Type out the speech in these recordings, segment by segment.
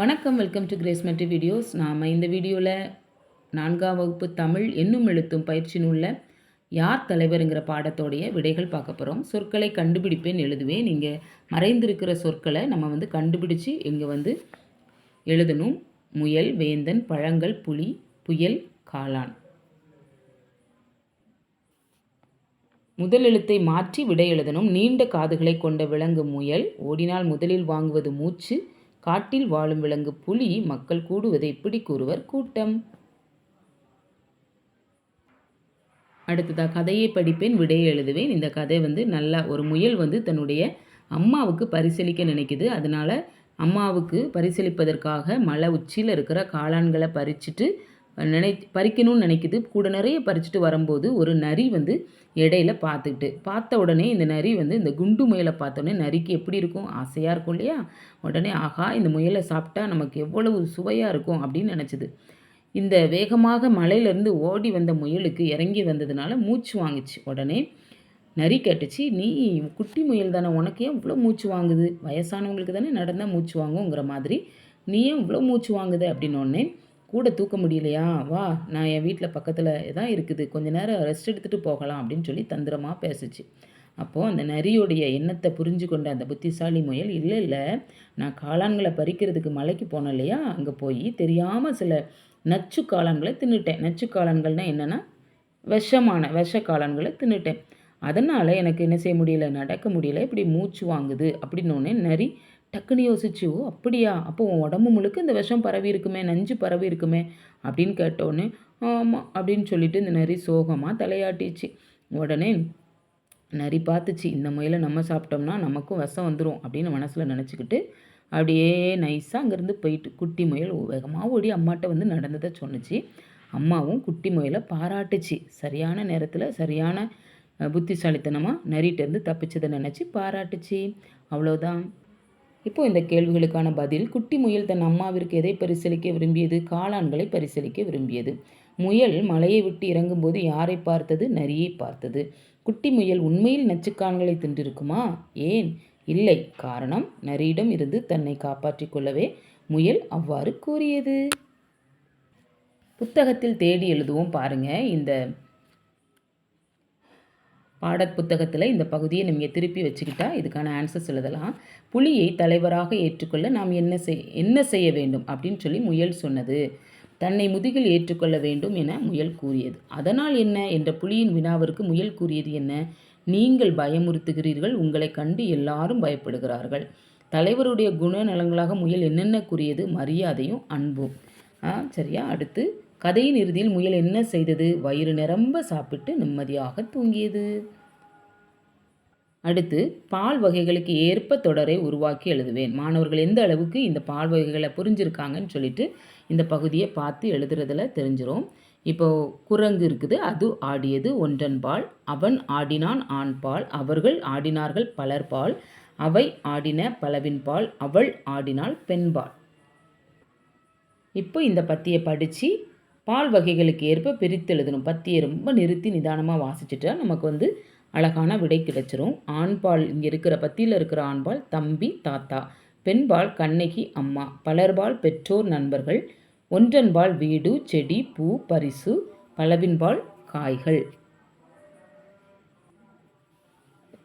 வணக்கம் welcome to grace மெட்ரி videos நாம் இந்த வீடியோவில் நான்காம் வகுப்பு தமிழ் என்னும் எழுத்தும் பயிற்சி நூலில் யார் தலைவருங்கிற பாடத்தோடைய விடைகள் பார்க்க போகிறோம் சொற்களை கண்டுபிடிப்பேன் எழுதுவேன். நீங்கள் மறைந்திருக்கிற சொற்களை நம்ம வந்து கண்டுபிடிச்சு இங்கே வந்து எழுதணும். முயல் வேந்தன் பழங்கள் புலி புயல் காளான். முதல் எழுத்தை மாற்றி விடை எழுதணும். நீண்ட காதுகளை கொண்ட விலங்கு முயல். ஓடினால் முதலில் வாங்குவது மூச்சு. காட்டில் வாழும் விலங்கு புலி மக்கள் கூடுவதை இப்படி கூறுவர் கூட்டம். அடுத்ததாக கதையை படிப்பேன் விடையை எழுதுவேன். இந்த கதை வந்து நல்லா ஒரு முயல் வந்து தன்னுடைய அம்மாவுக்கு பரிசளிக்க நினைக்குது. அதனால் அம்மாவுக்கு பரிசளிப்பதற்காக மலை உச்சியில் இருக்கிற காளான்களை பறிச்சுட்டு நினை பறிக்கணும்னு நினைக்குது. கூட நிறைய பறிச்சுட்டு வரும்போது ஒரு நரி வந்து இடையில பார்த்துக்கிட்டு பார்த்த உடனே இந்த நரி வந்து இந்த குண்டு முயலை பார்த்தோன்னே நரிக்கு எப்படி இருக்கும்? ஆசையாக இருக்கும் இல்லையா? உடனே ஆஹா இந்த முயலை சாப்பிட்டா நமக்கு எவ்வளவு சுவையாக இருக்கும்? அப்படின்னு நினச்சிது. இந்த வேகமாக மலையிலேருந்து ஓடி வந்த முயலுக்கு இறங்கி வந்ததுனால மூச்சு வாங்குச்சு. உடனே நரி கேட்டுச்சு நீ குட்டி முயல் தானே உனக்கு ஏன் இவ்வளோ மூச்சு வாங்குது? வயசானவங்களுக்கு தானே நடந்தால் மூச்சு வாங்குங்கிற மாதிரி நீ ஏன் இவ்வளோ மூச்சு வாங்குது? அப்படின்னோடனே கூட தூக்க முடியலையா? வா நான் என் வீட்டில் பக்கத்தில் தான் இருக்குது. கொஞ்ச நேரம் ரெஸ்ட் எடுத்துகிட்டு போகலாம் அப்படின்னு சொல்லி தந்திரமாக பேசுச்சு. அப்போது அந்த நரியுடைய எண்ணத்தை புரிஞ்சு கொண்ட அந்த புத்திசாலி முயல் இல்லை இல்லை நான் காளான்களை பறிக்கிறதுக்கு மலைக்கு போனேன் இல்லையா? அங்கே போய் தெரியாமல் சில நச்சு காளான்களை தின்னுட்டேன். நச்சு காளான்கள்னால் என்னென்னா விஷமான விஷ காளான்களை தின்னுட்டேன். அதனால் எனக்கு என்ன செய்ய முடியல? நடக்க முடியல. இப்படி மூச்சு வாங்குது. அப்படின்னோடனே நரி டக்குன்னு யோசிச்சு ஓ அப்படியா? அப்போ உன் உடம்பு முழுக்க இந்த விஷம் பரவி இருக்குமே நஞ்சு பரவி இருக்குமே? அப்படின்னு கேட்டோடனே ஆமாம் அப்படின்னு சொல்லிட்டு இந்த நரி சோகமாக தலையாட்டிச்சு. உடனே நரி பார்த்துச்சு இந்த முயலை நம்ம சாப்பிட்டோம்னா நமக்கும் விஷம் வந்துடும் அப்படின்னு மனசில் நினச்சிக்கிட்டு அப்படியே நைஸாக அங்கேருந்து போயிட்டு குட்டி முயல் வேகமாக ஓடி அம்மாட்ட வந்து நடந்ததை சொன்னிச்சு. அம்மாவும் குட்டி முயலை பாராட்டுச்சு. சரியான நேரத்தில் சரியான புத்திசாலித்தனமாக நரிட்டேருந்து தப்பிச்சதை நினச்சி பாராட்டுச்சு. அவ்வளோதான் இப்போ இந்த கேள்விகளுக்கான பதில் குட்டி முயல் தன் அம்மாவிற்கு எதை பரிசீலிக்க விரும்பியது? காளான்களை பரிசீலிக்க விரும்பியது. முயல் மலையை விட்டு இறங்கும்போது யாரை பார்த்தது? நரியை பார்த்தது. குட்டி முயல் உண்மையில் நச்சுக்கான்களை தின்றிருக்குமா? ஏன்? இல்லை. காரணம் நரியிடம் இருந்து தன்னை காப்பாற்றிக் கொள்ளவே முயல் அவ்வாறு கூறியது. புத்தகத்தில் தேடி எழுதுவோம் பாருங்கள் இந்த பாடப் புத்தகத்தில் இந்த பகுதியை நீங்கள் திருப்பி வச்சுக்கிட்டா இதுக்கான ஆன்சர்ஸ் எழுதலாம். புலியை தலைவராக ஏற்றுக்கொள்ள நாம் என்ன செய் என்ன செய்ய வேண்டும் அப்படின்னு சொல்லி முயல் சொன்னது. தன்னை முதுகில் ஏற்றுக்கொள்ள வேண்டும் என முயல் கூறியது. அதனால் என்ன? என்ற புலியின் வினாவிற்கு முயல் கூறியது என்ன? நீங்கள் பயமுறுத்துகிறீர்கள் உங்களை கண்டு எல்லாரும் பயப்படுகிறார்கள். தலைவருடைய குணநலங்களாக முயல் என்னென்ன கூறியது? மரியாதையும் அன்பும். சரியா? அடுத்து கதையின் இறுதியில் முயல் என்ன செய்தது? வயிறு நிரம்ப சாப்பிட்டு நிம்மதியாக தூங்கியது. அடுத்து பால் வகைகளுக்கு ஏற்ப தொடரை உருவாக்கி எழுதுவேன். மாணவர்கள் எந்த அளவுக்கு இந்த பால் வகைகளை புரிஞ்சிருக்காங்கன்னு சொல்லிட்டு இந்த பகுதியை பார்த்து எழுதுறதுல தெரிஞ்சிடும் இப்போது குரங்கு இருக்குது அது ஆடியது ஒன்றன் பால் அவன் ஆடினான் ஆண் பால் அவர்கள் ஆடினார்கள் பலர் பால் அவை ஆடின பலவின் பால் அவள் ஆடினாள் பெண்பால் இப்போ இந்த பத்தியை படித்து பால் வகைகளுக்கு ஏற்ப பிரித்து எழுதணும். பத்தியை ரொம்ப நிறுத்தி நிதானமாக வாசிச்சுட்டா நமக்கு வந்து அழகான விடை கிடைச்சிரும். ஆண்பால் இங்கே இருக்கிற பத்தியில் இருக்கிற ஆண்பால் தம்பி தாத்தா. பெண்பால் கண்ணகி அம்மா. பலர்பால் பெற்றோர் நண்பர்கள். ஒன்றன்பால் வீடு செடி பூ பரிசு. பலவின்பால் காய்கள்.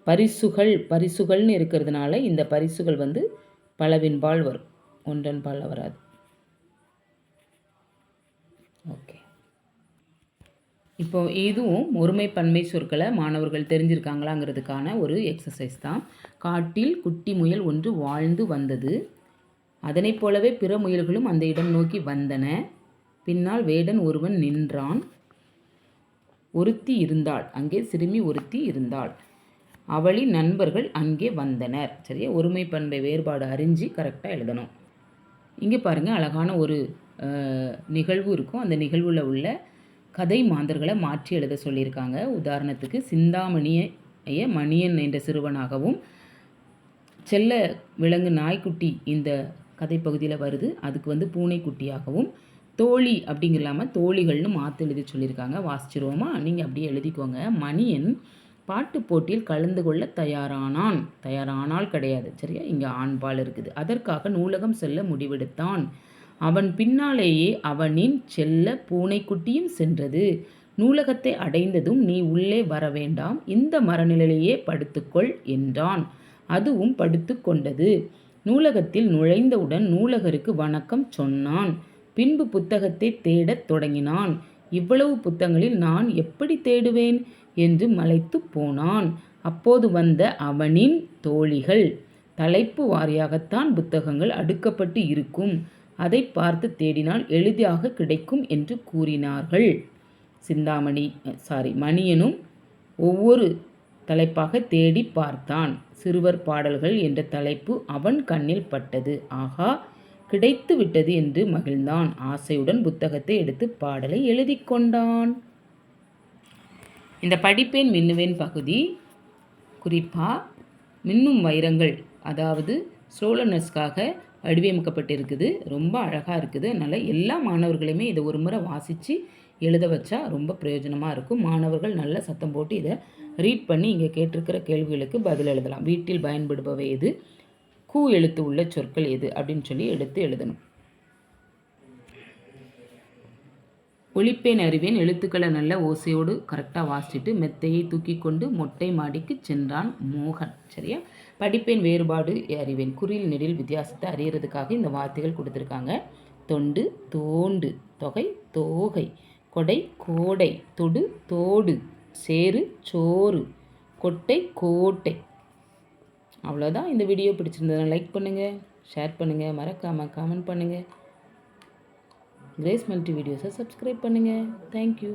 பரிசுகள் பரிசுகள்னு இருக்கிறதுனால இந்த பரிசுகள் வந்து பலவின்பால் வரும். ஒன்றன்பால் வராது. ஓகே. இப்போ இதுவும் ஒருமை பன்மை சொற்களை மாணவர்கள் தெரிஞ்சிருக்காங்களாங்கிறதுக்கான ஒரு எக்ஸசைஸ் தான். காட்டில் குட்டி முயல் ஒன்று வாழ்ந்து வந்தது. அதனைப் போலவே பிற முயல்களும் அந்த இடம் நோக்கி வந்தன. பின்னால் வேடன் ஒருவன் நின்றான். ஒருத்தி இருந்தாள். அங்கே சிறுமி ஒருத்தி இருந்தாள். அவளின் நண்பர்கள் அங்கே வந்தனர். சரியா? ஒருமை பண்பை வேறுபாடு அறிஞ்சு கரெக்டாக எழுதணும். இங்கே பாருங்கள் அழகான ஒரு நிகழ்வு இருக்கும். அந்த நிகழ்வில் உள்ள கதை மாந்தர்களை மாற்றி எழுத சொல்லியிருக்காங்க. உதாரணத்துக்கு சிந்தாமணிய மணியன் என்ற சிறுவனாகவும் செல்ல விலங்கு நாய்க்குட்டி இந்த கதை பகுதியில் வருது. அதுக்கு வந்து பூனைக்குட்டியாகவும் தோழி அப்படிங்கிறாமல் தோழிகள்னு மாற்று எழுதி சொல்லியிருக்காங்க. வாசிச்சிருவோமா? நீங்கள் அப்படியே எழுதிக்கோங்க. மணியன் பாட்டு போட்டியில் கலந்து கொள்ள தயாரானான். தயாரானால் கிடையாது. சரியா? இங்கே ஆண்பால் இருக்குது. அதற்காக நூலகம் செல்ல முடிவெடுத்தான். அவன் பின்னாலேயே அவனின் செல்ல பூனைக்குட்டியும் சென்றது. நூலகத்தை அடைந்ததும் நீ உள்ளே வர வேண்டாம் இந்த மரநிலையிலேயே படுத்துக்கொள் என்றான். அதுவும் படுத்து கொண்டது. நூலகத்தில் நுழைந்தவுடன் நூலகருக்கு வணக்கம் சொன்னான். பின்பு புத்தகத்தை தேடத் தொடங்கினான். இவ்வளவு புத்தகங்களில் நான் எப்படி தேடுவேன்? என்று மலைத்து போனான். அப்போது வந்த அவனின் தோழிகள் தலைப்பு வாரியாகத்தான் புத்தகங்கள் அடுக்கப்பட்டு இருக்கும். அதை பார்த்து தேடினால் எளிதாக கிடைக்கும் என்று கூறினார்கள். சிந்தாமணி சாரி மணியனும் ஒவ்வொரு தலைப்பாக தேடி பார்த்தான். சிறுவர் பாடல்கள் என்ற தலைப்பு அவன் கண்ணில் பட்டது. ஆகா கிடைத்து விட்டது என்று மகிழ்ந்தான். ஆசையுடன் புத்தகத்தை எடுத்து பாடலை எழுதி கொண்டான். இந்த படிப்பேன் மின்னுவேன் பகுதி. குறிப்பாக மின்னும் வைரங்கள் அதாவது சோழனஸ்க்காக வடிவமைக்கப்பட்டிருக்குது. ரொம்ப அழகாக இருக்குது. அதனால் எல்லா மாணவர்களையுமே இதை ஒரு முறை வாசித்து எழுத வச்சா ரொம்ப பிரயோஜனமாக இருக்கும். மாணவர்கள் நல்ல சத்தம் போட்டு இதை ரீட் பண்ணி இங்கே கேட்டிருக்கிற கேள்விகளுக்கு பதில் எழுதலாம். வீட்டில் பயன்படுபவை எது? கூ எழுத்து உள்ள சொற்கள் எது? அப்படின்னு சொல்லி எடுத்து எழுதணும். ஒழிப்பேன் அறிவேன். எழுத்துக்களை நல்ல ஓசையோடு கரெக்டாக வாசிச்சுட்டு மெத்தையை தூக்கி கொண்டு மொட்டை மாடிக்கு சென்றான் மோகன். சரியா? படிப்பேன் வேறுபாடு அறிவேன் குறியில் நெடில் வித்தியாசத்தை அறியறதுக்காக இந்த வார்த்தைகள் கொடுத்துருக்காங்க. தொண்டு தோண்டு தொகை தோகை கொடை கோடை தொடு தோடு சேரு சோறு கொட்டை கோட்டை. அவ்வளோதான் இந்த வீடியோ பிடிச்சிருந்ததுன்னா லைக் பண்ணுங்கள் ஷேர் பண்ணுங்கள் மறக்காமல் கமெண்ட் பண்ணுங்கள் கிரேஸ் மல்டி வீடியோஸை சப்ஸ்கிரைப் பண்ணுங்கள் தேங்க்யூ